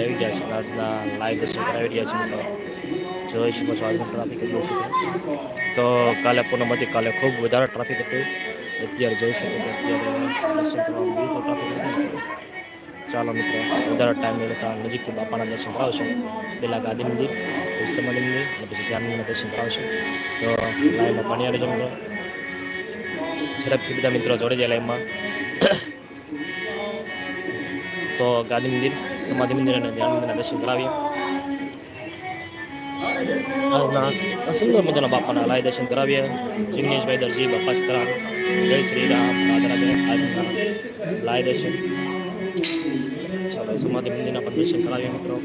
આવી ગયા છે આજના લાઈવ દર્શન કરાવી રહ્યા છે મિત્રો જોઈ શકો છો આજનો ટ્રાફિક કેટલો છે તો કાલે પૂનમ હતી કાલે ખૂબ વધારે ટ્રાફિક હતું. અત્યારે જોઈ શકો છો, અત્યારે દર્શન કરવા ટ્રાફિક ચાલો મિત્રો, વધારે ટાઈમ લેતા નજીક બાપાના દર્શન કરાવશું. પહેલાં ગાંધી મંદિર પછી સમાધિ મંદિર, અને પછી ધ્યાન દર્શન કરાવશું. તો લાઈવમાં પાણી આવી મિત્રો. ઝડપથી બધા મિત્રો જોડે જાય લાઈવમાં તો ગાંધી મંદિર સમાધિ મંદિર અને ધ્યાન મંદિરના દર્શન કરાવીએ. આજના સુંદર મજાના બાપાના લાય દર્શન કરાવીએ. જિગ્નેશભાઈ દરજી, બાપા સીતારામ, જય શ્રી રામ, રાધા રાધે. આજના લાય દર્શન. ચાલો સમાધિ મંદિરના પણ દર્શન કરાવીએ મિત્રો.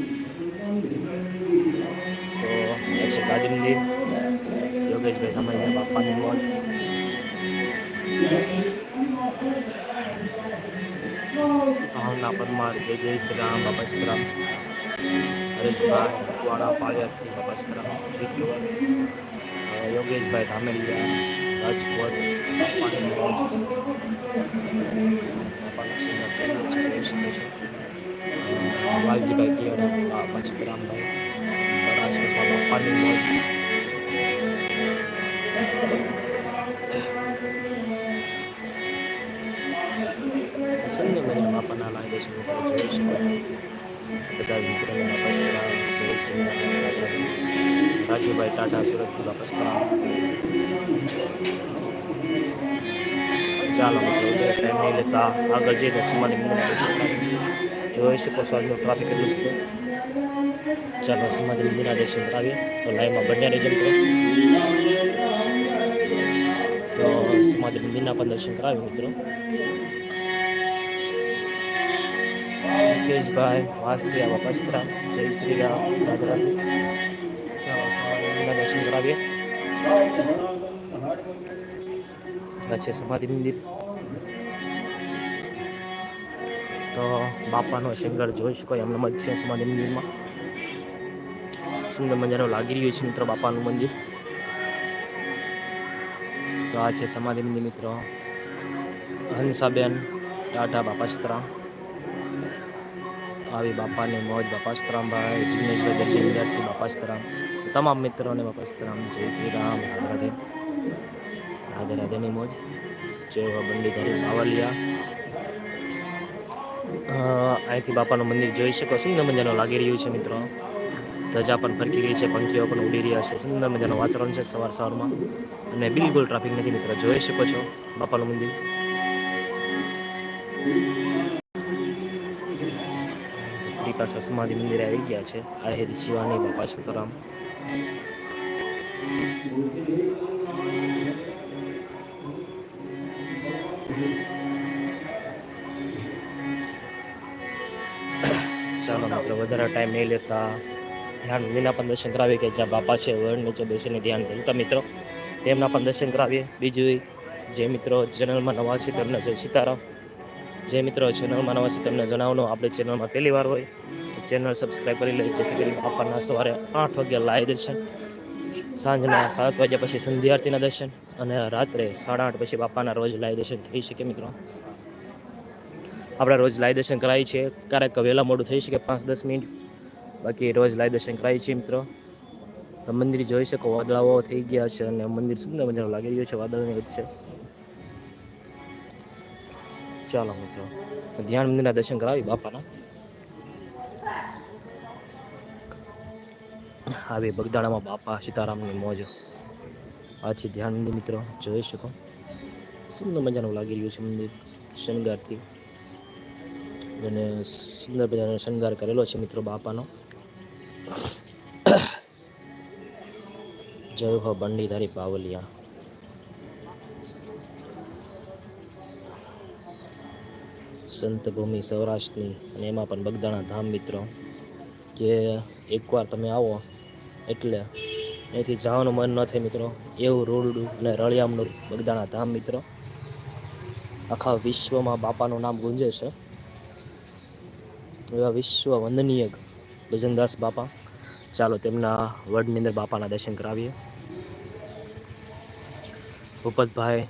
તો છે ગાંધી મંદિર. યોગેશભાઈ તમારી બાપાની મોજ. ભાવના પરમાર જય જય શ્રી રામ બાપા સીતારામ હરેશભાઈ વાળા પાળિયાદથી બાપા સીતારામ સિદ્ધવર યોગેશભાઈ ધામેલિયા રાજકોટ બાપાની મોજ બાપાનું સિંહ કેન્દ્ર છે જોઈ શકે છે વાલજીભાઈ કિયાડા બાપા સીતારામભાઈ સુંદર મજાના બાપાના લાય દર્શન મિત્રો, જોઈ શકો છો. બધા જ મિત્રોને બાપસ્તરા જય શ્રી રાજુભાઈ ટાટા સુરતથી બાપસ્તરા ચાલો, મિત્રો ટાઈમ નહીં લેતા આગળ જઈને સમાધિ મંદિર જોઈ શકો છો ટ્રાફિક એટલું છે. ચાલો, સમાધિ મંદિરના દર્શન કરાવીએ તો લાઈવમાં બન્યા રહેજો, મિત્રો. તો સમાધિ મંદિરના પણ દર્શન કરાવીએ મુકેશભાઈ વાસિયા વપસ્ત્રા જય શ્રી રામ રાધે દર્શન કરાવીએ છે સમાધિ મંદિર તો બાપાનો સિંગર જોઈ શકો એમને જ છે સમાધિ મંદિરમાં સુંદર મજાનું લાગી રહ્યું છે મિત્રો બાપાનું મંદિર. તો આ છે સમાધિ મંદિર મિત્રો. હંસાબેન, ટાટા બાપાસ્ત્રા આવી બાપાની મોજ બાપાસ્તરામભાઈ જિગ્નેશભાઈ દર્શન વિદ્યાર્થી બાપાસ્તરામ તમામ મિત્રોને બાપાસ્તરામ જય શ્રી રામ. રાધે રાધે. રાધે રાધેની મોજ. જય બંડીધારી બાવલિયા. અહીંથી બાપાનું મંદિર જોઈ શકો. સુંદર મજાનું લાગી રહ્યું છે મિત્રો. ધજા પણ ફરકી રહી છે. પંખીઓ પણ ઉડી રહ્યા છે. સુંદર મજાનું વાતાવરણ છે સવાર સવારમાં. અને બિલકુલ ટ્રાફિક નથી મિત્રો. જોઈ શકો છો બાપાનું મંદિર. આપણી પાસે સમાધિ મંદિરે આવી ગયા છે. આહિર, શિવાની બાપા, સીતારામ. ચાલો મિત્રો, વધારે ટાઈમ નહીં લેતા. ધ્યાન વિના પણ દર્શન કરાવીએ કે જ્યાં બાપા છે વડ નીચે બેસીને ધ્યાન કરતા મિત્રો. તેમના પણ દર્શન કરાવીએ. બીજું જે મિત્રો ચેનલમાં નવા છે, તેમને જય સીતારામ. જે મિત્રો ચેનલમાં નવા છે તેમને જણાવવાનું, આપણી ચેનલમાં પહેલી વાર હોય ચેનલ સબસ્ક્રાઈબ કરી લે જેથી કરી આપણના સવારે આઠ વાગ્યા લાઈ દર્શન, સાંજના સાત વાગ્યા પછી સંધ્યાઆરતીના દર્શન અને રાત્રે સાડા આઠ પછી બાપાના રોજ લાય દર્શન થઈ શકે મિત્રો. આપણે રોજ લાય દર્શન કરાવીએ છીએ ક્યારેક વહેલા મોડું થઈ શકે પાંચ દસ મિનિટ, બાકી રોજ લાય દર્શન કરાવીએ છીએ મિત્રો. તો મંદિર જોઈ શકો, વાદળાઓ થઈ ગયા છે અને મંદિર સુંદર મજાનું લાગી રહ્યું છે વાદળની વચ્ચે. ચાલો મિત્રો. ધ્યાન મંદિરના દર્શન કરાવી બાપાના. આવી બગદાણામાં બાપા સીતારામની મોજ. આ છે ધ્યાન મંદિર મિત્રો. જોઈ શકો. સુંદર મજાનું લાગી રહ્યું છે મંદિર. શણગારથી. અને સુંદર મજાનો શણગાર કરેલો છે મિત્રો બાપાનો. જય હો બંડીધારી પાવલિયા સંત ભૂમિ સૌરાષ્ટ્રની અને એમાં પણ બગદાણા ધામ મિત્રો કે એકવાર તમે આવો એટલે અહીંથી જવાનું મન ન થાય મિત્રો. એવું રોડું અને રળિયામનું બગદાણા ધામ મિત્રો. આખા વિશ્વમાં બાપાનું નામ ગુંજે છે. એવા વિશ્વ વંદનીય ભજનદાસ બાપા. ચાલો તેમના વડની અંદર બાપાના દર્શન કરાવીએ. ભૂપતભાઈ,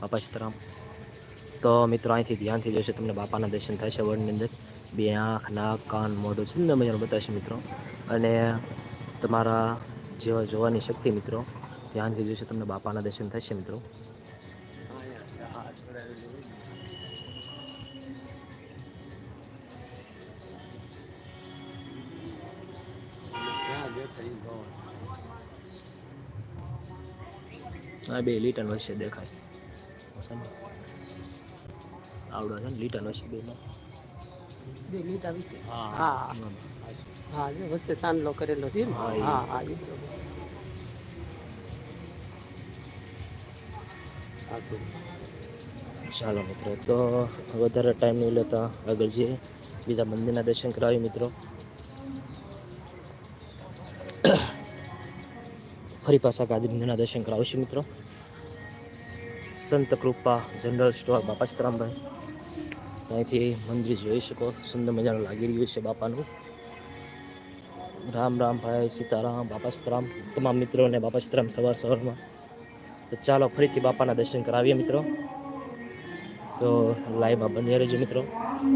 બાપા સીતારામ તો મિત્રો, અહીંથી ધ્યાનથી જોશે, તમને બાપાના દર્શન થશે વડની અંદર. બે આંખ, નાક, કાન, મોઢું, સુંદર મજાનું બતાવશે મિત્રો. અને તમારા જેવા જોવાની શક્તિ મિત્રો, ધ્યાનથી જોશે, તમને બાપાના દર્શન થશે મિત્રો. આ બે લીટન વચ્ચે દેખાય? આવડો છે ને લીટન વચ્ચે બે લીટા વિશે હા. હા. હા જે વચ્ચે સાંડલો કરેલો છે હા, એ. હા. ચાલો મિત્રો તો વધારે ટાઈમ નહીં લેતા આગળ જઈએ. બીજા મંદિરના દર્શન કરાવી મિત્રો. ફરી પાછા મંદિરના દર્શન કરાવશું મિત્રો. સંત કૃપા જનરલ સ્ટોર બાપા સીતરામભાઈ ત્યાંથી મંદિર જોઈ શકો, સુંદર મજાનું લાગી રહ્યું છે બાપાનું. રામ રામ ભાઈ, સીતારામ, બાપા સીતરામ તમામ મિત્રોને બાપા સીતરામ સવાર સવારમાં. તો ચાલો ફરીથી બાપાના દર્શન કરાવીએ મિત્રો. તો લાઈવમાં બન્યા રહેજો મિત્રો.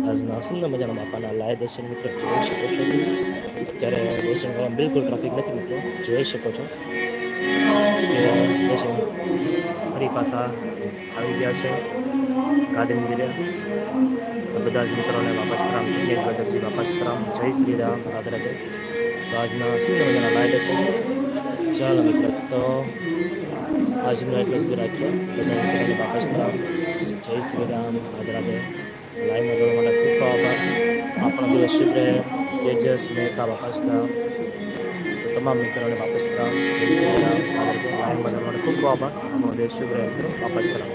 આજના સુંદર મજાના બાપાના લાઈવ દર્શન મિત્રો જોઈ શકો છો. અત્યારે દર્શન કરવામાં બિલકુલ ટ્રાફિક નથી મિત્રો, જોઈ શકો છો. દર્શન ફરી પાછા આવી ગયા છે, ગાંધી મંદિરે. બધા જ મિત્રોને બાપા સીતારામ જિગ્નેશ ભગતજી બાપા સીતારામ જય શ્રી રામ, રાધે રાધે. તો આજના શું મજાના છે? દર્શન ચાલો મિત્રો, તો આજનો એટલો સુધી રાખ્યો બધા મિત્રોને બાપા સીતારામ જય શ્રી રામ, રાધે રાધે. લાઈવમાં જોવા માટે ખૂબ ખૂબ આભાર. આપણો દિવસ શુભ રહે. તેજસ મહેતા બાપા સીતારામ તો તમામ મિત્રોને બાપા સીતારામ જય શ્રી રામ. જોવા માટે ખૂબ ખૂબ આભાર. આપણો દેશ શુભ રહે મિત્રો. બાપા સીતારામ